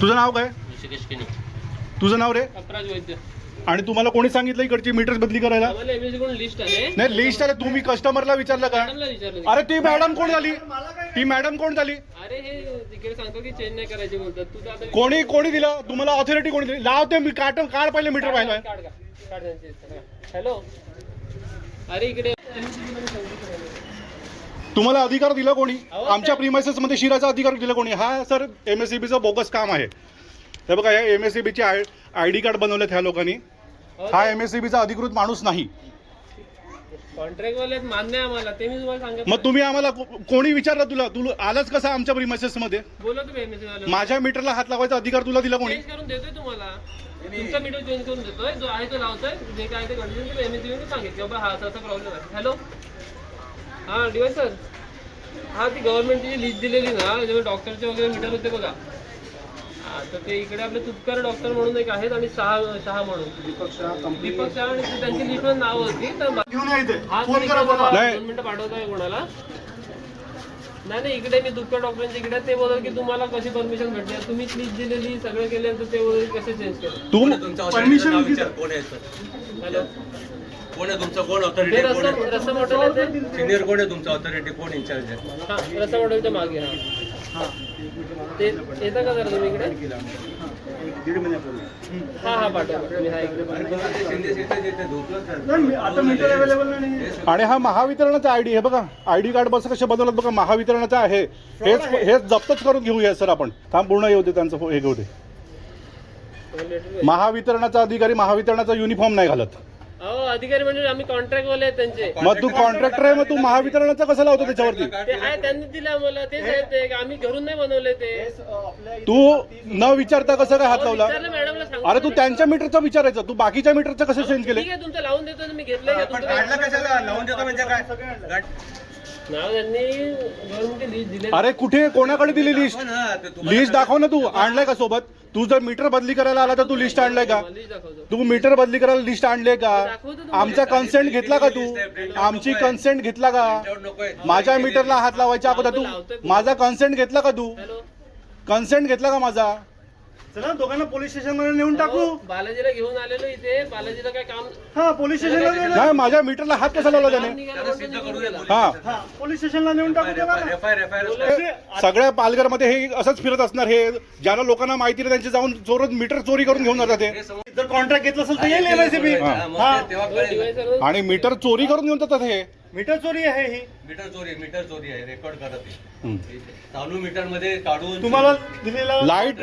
तुझं नाव काय ऋषिकेश केनी तुझं नाव रे अपराज वैद्य आणि तुम्हाला कोणी सांगितलं इकडची मीटर बदली करायला आम्हाला एमएससी कडून लिस्ट आले नाही लिस्ट आले तुम्ही कस्टमरला विचारलं का मॅडमला विचारलं अरे ती मॅडम कोण झाली ती मॅडम कोण झाली अरे हे तिकडे सांगतो की चेंज नाही करायची बोलतात तू तर आता कोणी कोणी दिलं तुम्हाला ऑथॉरिटी कोणी दिली लाव ते मी काढ काढ पहिले मीटर पाहिलं काढ का काढ त्यांचे हॅलो अरे इकडे तुम्हाला अधिकार दिला कोणी? आमच्या प्रिमायसेस मध्ये शिराचा अधिकार दिला कोणी? हा सर एम एस बोगस काम आहे. हे बघा या एम एस ची आय डी कार्ड बनवलेत ह्या लोकांनी. हा एम एस अधिकृत माणूस नाही. कॉन्ट्रॅक्ट वाले मान्य आम्हाला. ते मी तुम्हाला सांगत मग तुम्ही आम्हाला को- कोणी विचारलं तुला? तू आलाच कसा आमच्या प्रिमायसेस मध्ये? बोला तुम्ही एमएससी वाले माझ्या मीटरला हात लावायचा अधिकार तुला दिला कोणी? चेंज करून देतोय तुम्हाला. तुमचा मीटर चेंज करून देतोय. जो आहे तो लावतोय. जे काय ते कंडिशन ते एमएससी मी सांगितलं. की बाबा हा असा असा प्रॉब्लेम आहे. हॅलो हा डिवाय सर. हा ती गव्हर्नमेंटची जी लिस्ट दिलेली ना त्याच्यामध्ये डॉक्टरचे वगैरे मीटर होते बघा. हा तर ते इकडे आपले तुपकर डॉक्टर म्हणून एक आहेत आणि शहा शहा म्हणून. दीपक शहा आणि ते त्यांची लिस्टमध्ये नाव होती तर हा फोन करा बोला. नाही. दोन मिनिटं पाठवतोय कोणाला. नाही नाही इकडे मी दुःख डॉक्टरांच्या इकडे ते बोलत की तुम्हाला कशी परमिशन भेटली? तुम्हीच लिस्ट दिलेली सगळं केलं तर ते बोलत कसे चेंज केलं? तू परमिशन विचार कोण आहे सर? हॅलो. कोण आहे तुमचं? कोण ते ऑथॉरिटी कोण आहे? रसम हॉटेल आहे ते. सिनियर कोण आहे तुमचं ऑथॉरिटी कोण इंचार्ज आहे? हा रसम हॉटेलच्या मागे हा. ते येता का जरा तुम्ही इकडे? हा हा पाठवा. मी हा इकडे पाठवा. शिंदे सिटी जिथे धुतलं आणि हा महावितरणाचा आयडी आहे बघा. आयडी कार्ड बस कशा बदलत बघा महावितरणाचा आहे. हेच हेच जप्तच करून घेऊया सर आपण. थांब पूर्ण येऊ दे त्यांचं हे घेऊ दे. महावितरणाचा अधिकारी महावितरणाचा युनिफॉर्म नाही घालत. अधिकारी म्हणजे आम्ही कॉन्ट्रॅक्ट वाले आहेत त्यांचे. मग तू कॉन्ट्रॅक्टर आहे मग तू महावितरणाचा कसं लावतो त्याच्यावरती? ते आहे त्यांनी दिले आम्हाला. तेच आहे ते आम्ही घरून नाही बनवले ते. तू न विचारता कसं काय हात लावला? विचारलं मॅडमला सांगू अरे तू त्यांच्या मीटरचं विचारायचं. तू बाकीच्या मीटरचं कसं चेंज केले? ठीक आहे तुमचं लावून देतो मी काढला? कशाला? लावून देतो म्हणजे काय? नाव त्यांनी गव्हर्नमेंट लिस्ट दिले अरे कुठे? कोणाकडे दिली लिस्ट लिस्ट दाखव ना तू. आणलाय का सोबत? तू जर मीटर बदली करायला आला तर तू लिस्ट आणलाय का? तू मीटर बदली करायला लिस्ट आणले का. आमचा कन्सेंट घेतला का तू? आमची कन्सेंट घेतला का. माझ्या मीटरला हात लावायच्या अगोदर तू माझा कन्सेंट घेतला का तू? कन्सेंट घेतला का माझा? चला दोघांना पोलीस स्टेशनमध्ये नेऊन टाकू. अहो, बालाजीला घेऊन आलेलो इथे. बालाजीला काय काम हा पोलीस स्टेशनला नेऊन नाही माझ्या मीटरला हात कसा लावला काम त्याने निघालं गेला. हा. हा पोलीस स्टेशनला नेऊन टाकू त्याला ना. असे- सगळ्या पालघरमध्ये हे असंच फिरत असणार हे ज्याला लोकांना माहिती नाही त्यांचे जाऊन चोरत मीटर चोरी करून घेऊन जातात ते. हे जर कॉन्ट्रॅक्ट घेतलं असेल तर येईल एमआयसीबी हा. हा, हा. हो, आणि मीटर चोरी करून घेऊन जातात हे. मीटर चोरी आहे ही. मीटर चोरी मीटर चोरी आहे रेकॉर्ड करत आहे. चालू मीटरमध्ये काढून तुम्हाला दिलेला लाइट